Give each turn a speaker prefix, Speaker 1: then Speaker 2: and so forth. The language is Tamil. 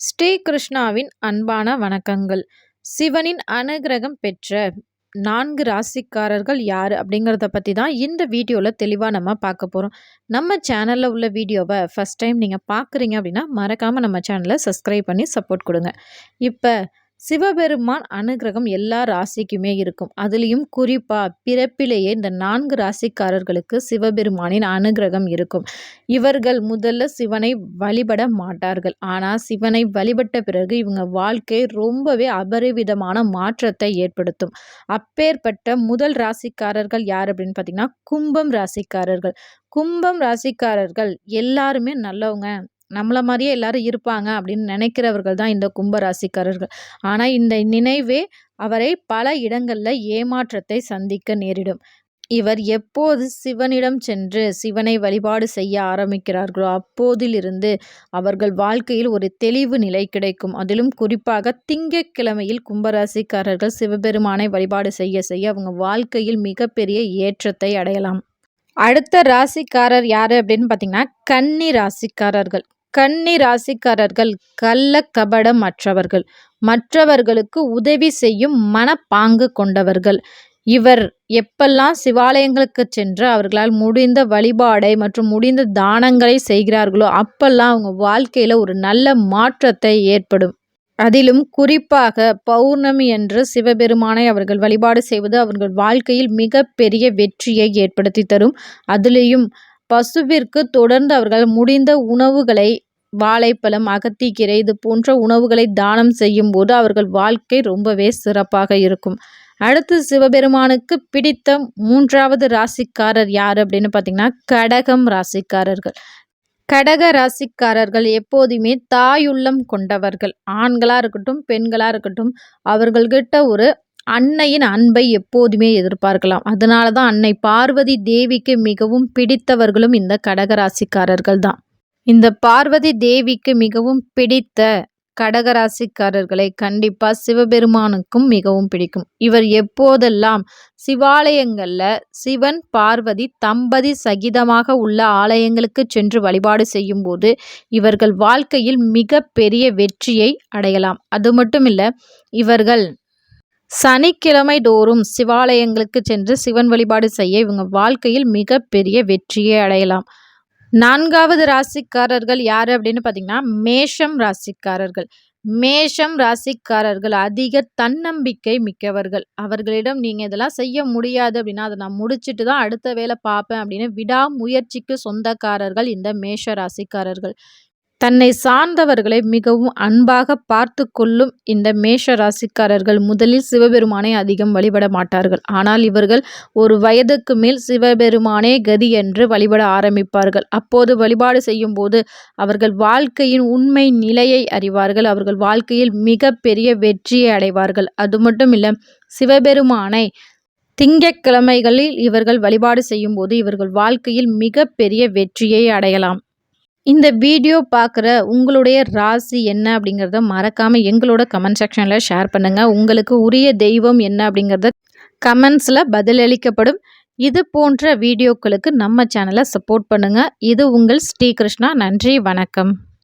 Speaker 1: ஸ்ரீ கிருஷ்ணாவின் அன்பான வணக்கங்கள். சிவனின் அனுகிரகம் பெற்ற நான்கு ராசிக்காரர்கள் யார் அப்படிங்கிறத பற்றி தான் இந்த வீடியோவில் தெளிவாக நம்ம பார்க்க போகிறோம் நம்ம சேனலில் உள்ள வீடியோவை ஃபஸ்ட் டைம் நீங்கள் பார்க்குறீங்க அப்படின்னா மறக்காமல் நம்ம சேனலை சப்ஸ்கிரைப் பண்ணி சப்போர்ட் கொடுங்க. இப்போ சிவபெருமான் அனுகிரகம் எல்லா ராசிக்குமே இருக்கும். அதுலேயும் குறிப்பாக பிறப்பிலேயே இந்த நான்கு ராசிக்காரர்களுக்கு சிவபெருமானின் அனுகிரகம் இருக்கும். இவர்கள் முதல்ல சிவனை வழிபட மாட்டார்கள். ஆனால் சிவனை வழிபட்ட பிறகு இவங்க வாழ்க்கை ரொம்பவே அபரிவிதமான மாற்றத்தை ஏற்படுத்தும். அப்பேற்பட்ட முதல் ராசிக்காரர்கள் யார் அப்படின்னு பார்த்தீங்கன்னா கும்பம் ராசிக்காரர்கள். கும்பம் ராசிக்காரர்கள் எல்லாருமே நல்லவங்க. நம்மள மாதிரியே எல்லாரும் இருப்பாங்க அப்படின்னு நினைக்கிறவர்கள் தான் இந்த கும்பராசிக்காரர்கள். ஆனால் இந்த நினைவே அவரை பல இடங்களில் ஏமாற்றத்தை சந்திக்க நேரிடும். இவர் எப்போது சிவனிடம் சென்று சிவனை வழிபாடு செய்ய ஆரம்பிக்கிறார்களோ அப்போதிலிருந்து அவர்கள் வாழ்க்கையில் ஒரு தெளிவு நிலை கிடைக்கும். அதிலும் குறிப்பாக திங்கக்கிழமையில் கும்பராசிக்காரர்கள் சிவபெருமானை வழிபாடு செய்ய செய்ய அவங்க வாழ்க்கையில் மிகப்பெரிய ஏற்றத்தை அடையலாம். அடுத்த ராசிக்காரர் யார் அப்படின்னு பார்த்தீங்கன்னா கன்னி ராசிக்காரர்கள். கன்னி ராசிக்காரர்கள் கள்ள கபடம் மற்றவர்கள் மற்றவர்களுக்கு உதவி செய்யும் மனப்பாங்கு கொண்டவர்கள். இவர் எப்பெல்லாம் சிவாலயங்களுக்கு சென்று அவர்களால் முடிந்த வழிபாடை மற்றும் முடிந்த தானங்களை செய்கிறார்களோ அப்பெல்லாம் அவங்க வாழ்க்கையில் ஒரு நல்ல மாற்றத்தை ஏற்படும். அதிலும் குறிப்பாக பௌர்ணமி என்று சிவபெருமானை அவர்கள் வழிபாடு செய்வது அவர்கள் வாழ்க்கையில் மிக பெரிய வெற்றியை ஏற்படுத்தி தரும். அதிலேயும் பசுவிற்கு தொடர்ந்து அவர்கள் முடிந்த உணவுகளை வாழைப்பழம் அகத்திக்கீரை இது போன்ற உணவுகளை தானம் செய்யும் போது அவர்கள் வாழ்க்கை ரொம்பவே சிறப்பாக இருக்கும். அடுத்து சிவபெருமானுக்கு பிடித்த மூன்றாவது ராசிக்காரர் யார் அப்படின்னு பார்த்தீங்கன்னா கடகம் ராசிக்காரர்கள். கடக ராசிக்காரர்கள் எப்போதுமே தாயுள்ளம் கொண்டவர்கள். ஆண்களாக இருக்கட்டும் பெண்களாக இருக்கட்டும் அவர்கள்கிட்ட ஒரு அன்னையின் அன்பை எப்போதுமே எதிர்பார்க்கலாம். அதனால தான் அன்னை பார்வதி தேவிக்கு மிகவும் பிடித்தவர்களும் இந்த கடகராசிக்காரர்கள் தான் இந்த பார்வதி தேவிக்கு மிகவும் பிடித்த கடகராசிக்காரர்களை கண்டிப்பா சிவபெருமானுக்கும் மிகவும் பிடிக்கும். இவர் எப்போதெல்லாம் சிவாலயங்கள்ல சிவன் பார்வதி தம்பதி சகிதமாக உள்ள ஆலயங்களுக்கு சென்று வழிபாடு செய்யும் போது இவர்கள் வாழ்க்கையில் மிக பெரிய வெற்றியை அடையலாம். அது மட்டும் இல்லை இவர்கள் சனிக்கிழமை தோறும் சிவாலயங்களுக்கு சென்று சிவன் வழிபாடு செய்ய இவங்க வாழ்க்கையில் மிகப்பெரிய வெற்றியை அடையலாம். நான்காவது ராசிக்காரர்கள் யார் அப்படின்னு பார்த்தீங்கன்னா மேஷம் ராசிக்காரர்கள். மேஷம் ராசிக்காரர்கள் அதிக தன்னம்பிக்கை மிக்கவர்கள். அவர்களிடம் நீங்கள் இதெல்லாம் செய்ய முடியாது அப்படின்னா அதை நான் முடிச்சுட்டு தான் அடுத்த வேலை பார்ப்பேன் அப்படின்னு விடாமுயற்சிக்கு சொந்தக்காரர்கள் இந்த மேஷ ராசிக்காரர்கள். தன்னை சார்ந்தவர்களை மிகவும் அன்பாக பார்த்து கொள்ளும் இந்த மேஷ ராசிக்காரர்கள் முதலில் சிவபெருமானை அதிகம் வழிபட மாட்டார்கள். ஆனால் இவர்கள் ஒரு வயதுக்கு மேல் சிவபெருமானே கதி என்று வழிபட ஆரம்பிப்பார்கள். அப்போது வழிபாடு செய்யும் போது அவர்கள் வாழ்க்கையின் உண்மை நிலையை அறிவார்கள். அவர்கள் வாழ்க்கையில் மிக பெரிய வெற்றியை அடைவார்கள். அது மட்டும் இல்லை சிவபெருமானை திங்கக்கிழமைகளில் இவர்கள் வழிபாடு செய்யும் போது இவர்கள் வாழ்க்கையில் மிக பெரிய வெற்றியை அடையலாம். இந்த வீடியோ பார்க்குற உங்களுடைய ராசி என்ன அப்படிங்கிறத மறக்காமல் எங்களோட கமெண்ட் செக்ஷனில் ஷேர் பண்ணுங்கள் உங்களுக்கு உரிய தெய்வம் என்ன அப்படிங்கிறத கமெண்ட்ஸில் பதிலளிக்கப்படும். இது போன்ற வீடியோக்களுக்கு நம்ம சேனலை சப்போர்ட் பண்ணுங்கள் இது உங்கள் ஸ்ரீகிருஷ்ணா நன்றி வணக்கம்.